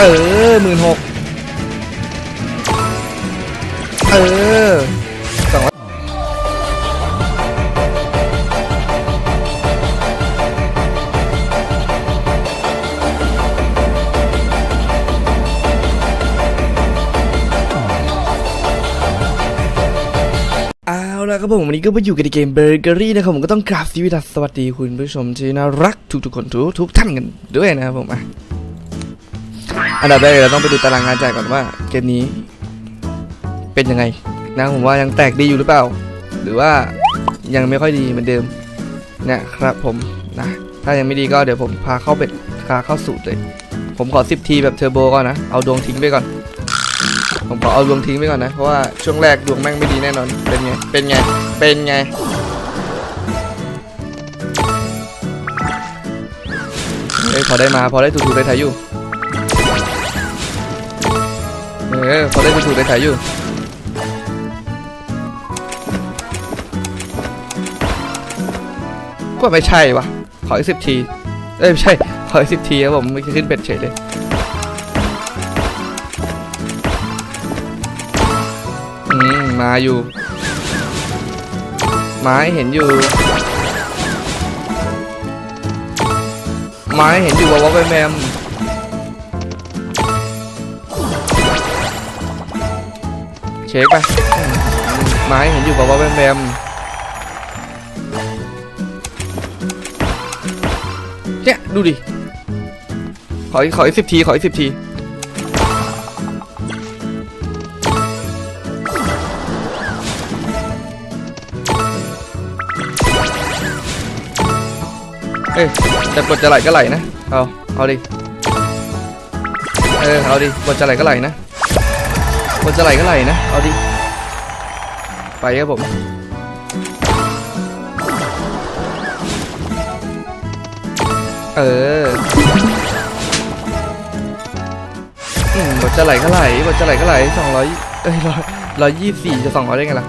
เออหมื่นหกเออสองร้อยเอาละครับผมวันนี้ก็มาอยู่กันในเกมเบเกอรี่นะครับผมก็ต้องกราบสวัสสวัสดีคุณผู้ชมที่น่ารักทุกๆคนทุกทุกท่านกันด้วยนะครับผมอะ อันดับแรกเราต้องไปดูตารางงานจ่ายก่อนว่าเกมนี้ เป็นยังไงนะผมว่ายังแตกดีอยู่หรือเปล่า หรือว่ายังไม่ค่อยดีเหมือนเดิมเนี่ยครับผมนะถ้ายังไม่ดีก็เดี๋ยวผมพาเข้าเป็ดพาเข้าสูตรเลย ผมขอ 10 ทีแบบเทอร์โบก่อนนะ เอาดวงทิ้งไปก่อน ผมขอเอาดวงทิ้งไปก่อนนะ เพราะว่าช่วงแรกดวงแม่งไม่ดีแน่นอน เป็นไง เป็นไง เป็นไงเอ้ยพอได้มาพอได้ถูกๆได้ถ่ายอยู่ เออพอได้ถูกๆได้ถ่ายอยู่ก็ไม่ใช่วะขออีกสิบที เอ้ยไม่ใช่ ขออีกสิบทีครับผมไม่ขึ้นเป็ดเฉยเลย อืม มาอยู่ ไม้เห็นอยู่ ไม้เห็นอยู่ว่าว่าไปแมม เช็คไปไม้เห็นอยู่ว่าว่าไปแมมเนี่ยดูดิ ขออีกขออีกสิบที ขออีกสิบที เอ้ยจะกดจะไหลก็ไหลนะ เอา เอาดิ เออ เอาดิกดจะไหลก็ไหลนะ กดจะไหลก็ไหลนะ เอาดิ ไปครับผมเออ อืมบทจะไหลก็ไหลบทจะไหลก็ไหลสองร้อยเอ้ยร้อยร้อยยี่สี่จะสองร้อยได้ไงล่ะ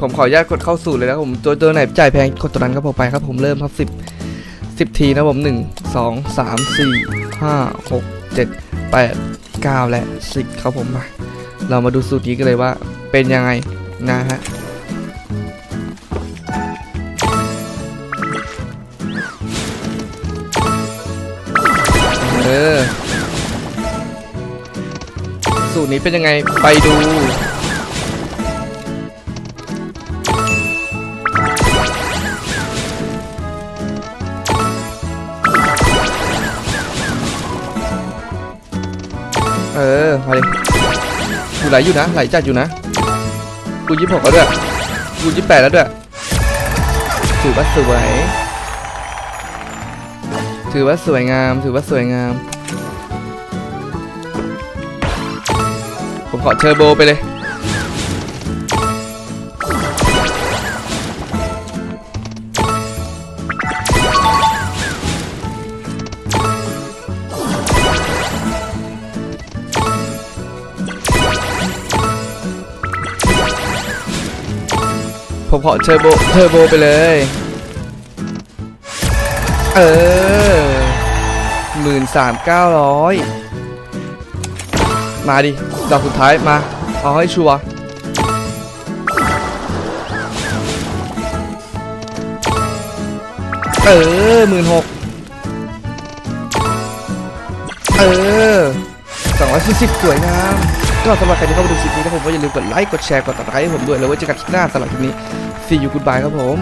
ผมขออนุญาตกดเข้าสู่เลยนะครับผม ตัวตัวไหนจ่ายแพงกดตัวนั้นครับผมไปครับผมเริ่มครับสิบ สิบทีนะผมหนึ่งสองสามสี่ห้าหกเจ็ดแปดเก้าและสิบครับผมมาเรามาดูสูตรนี้กันเลยว่าเป็นยังไงนะฮะเออสูตรนี้เป็นยังไงไปดู เออมาดิกูไหลอยู่นะไหลจัดอยู่นะกูยี่สิบหกแล้วด้วยกูยี่สิบแปดแล้วด้วยถือว่าสวย ถือว่าสวยงาม ถือว่าสวยงาม ผมขอเทอร์โบไปเลย ผมขอเทอร์โบเทอร์โบไปเลย เออหมื่นสามเก้าร้อยมาดิดอกสุดท้ายมา เอาให้ชัวร์เออหมื่นหกเออสองร้อยสี่สิบสวยงาม ก็สำหรับใครที่เข้ามาดูคลิปนี้นะผมก็อย่าลืมกดไลค์กดแชร์กดติดตามให้ผมด้วยแล้วไว้เจอกันคลิปหน้าสำหรับคลิปนี้ see you goodbye ครับผม